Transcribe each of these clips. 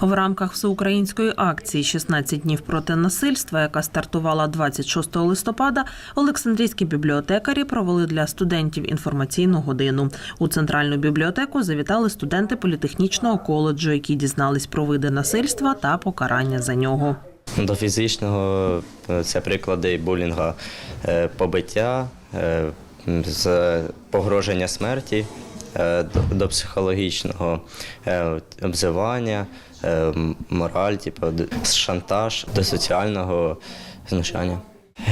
В рамках всеукраїнської акції «16 днів проти насильства, яка стартувала 26 листопада, Олександрійські бібліотекарі провели для студентів інформаційну годину. У центральну бібліотеку завітали студенти політехнічного коледжу, які дізнались про види насильства та покарання за нього. До фізичного е, це приклади булінга, е, побиття, е, погроження смерті, до- до психологічного е, обзивання, е, мораль, типу, шантаж, до соціального знущання.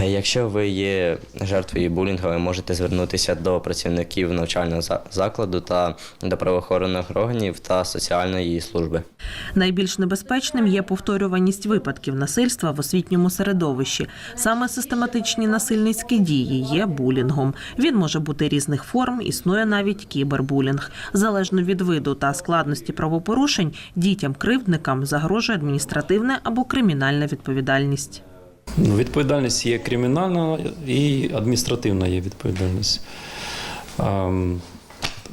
Е, Якщо ви є жертвою булінгу, ви можете звернутися до працівників навчального за- закладу та до правоохоронних органів та соціальної служби. Найбільш небезпечним є повторюваність випадків насильства в освітньому середовищі. Саме систематичні насильницькі дії є булінгом. Він може бути різних форм, існує навіть кібербулінг. Залежно від виду та складності правопорушень, дітям-кривдникам загрожує адміністративна або кримінальна відповідальність. Ну, відповідальність є кримінальна і адміністративна є відповідальність. Ем,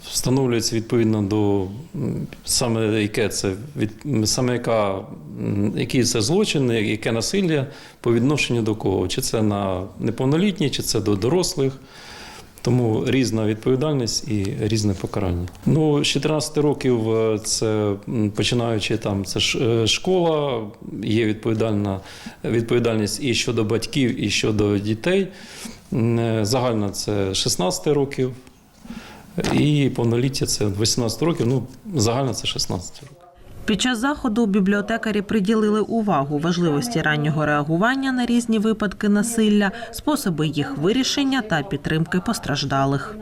Встановлюється відповідно до саме яке це від саме яка який це злочин, яке насилля по відношенню до кого? Чи це на неповнолітні, чи це до дорослих. Тому різна відповідальність і різне покарання. Ну, з 14 років е, це починаючи там, це ж е, школа, є відповідальна відповідальність і щодо батьків, і щодо дітей. Е, Загальна це 16 років, і повноліття це 18 років. Ну, загально це 16 років. Під час заходу бібліотекарі приділили увагу важливості раннього реагування на різні випадки насилля, способи їх вирішення та підтримки постраждалих.